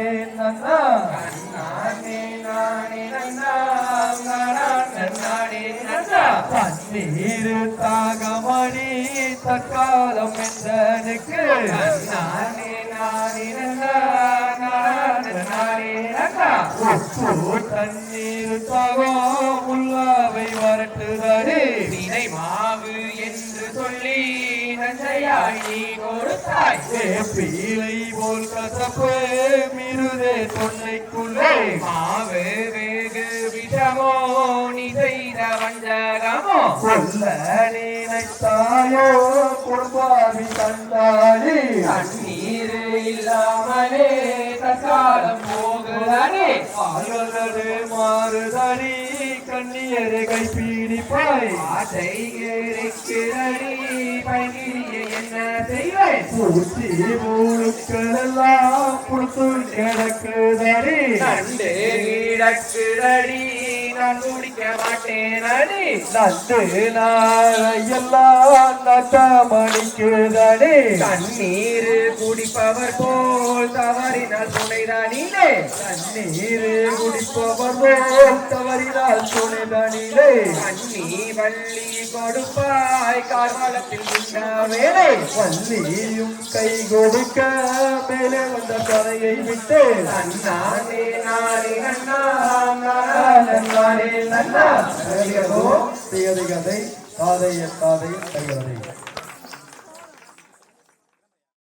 நானே நன்னா நானே நானே நன்னா நானே நன்னா தண்ணீர் தாகமணி தற்காலம் என்றனுக்கு நானே நானே நன்னா நானே நன்னா தண்ணீர் தாகம் உள்ளாவை வரட்டுதடி தினை மாவு என்று சொல்லி நஞ்சையாய் நீ கொடுத்தாய் பீலை போல் கசப்பு மிருதே தொன்னைக்குள்ளே மாவே வேகு விஷமோ நீ செய்த வஞ்சகமோ? சொல்ல நினைத்தாயோ குடும்பாவி தந்தாயி தண்ணீர் இல்லாமலே தற்காலம் போகுதனே ஆளுநரு மாறுதடி கண்ணியரை கைப்பீடிப்பாய். ஆசை இருக்கிறடி பூச்சி முழுக்களெல்லாம் புடுத்து கிடக்குதடி. கிடக்குதடி. நான் குடிக்க மாட்டேன் அடி. நண்டு நாளையெல்லாம் நட்டமணிக்குதடி தண்ணீர் குடிப்பவர் போல் தவறினால் துணைதானிலே தண்ணீர் குடிப்பவர் போல் தவறினால் துணைதனிலே கண்ணி வள்ளி கொடுப்பாய் கார்காலத்தில் இந்த வேலை. வள்ளியும் கை கொடுக்க மேலே வந்த கரையை விட்டு. நன்னா நன்னா திகதை கதை காதை காதை தருகிறது.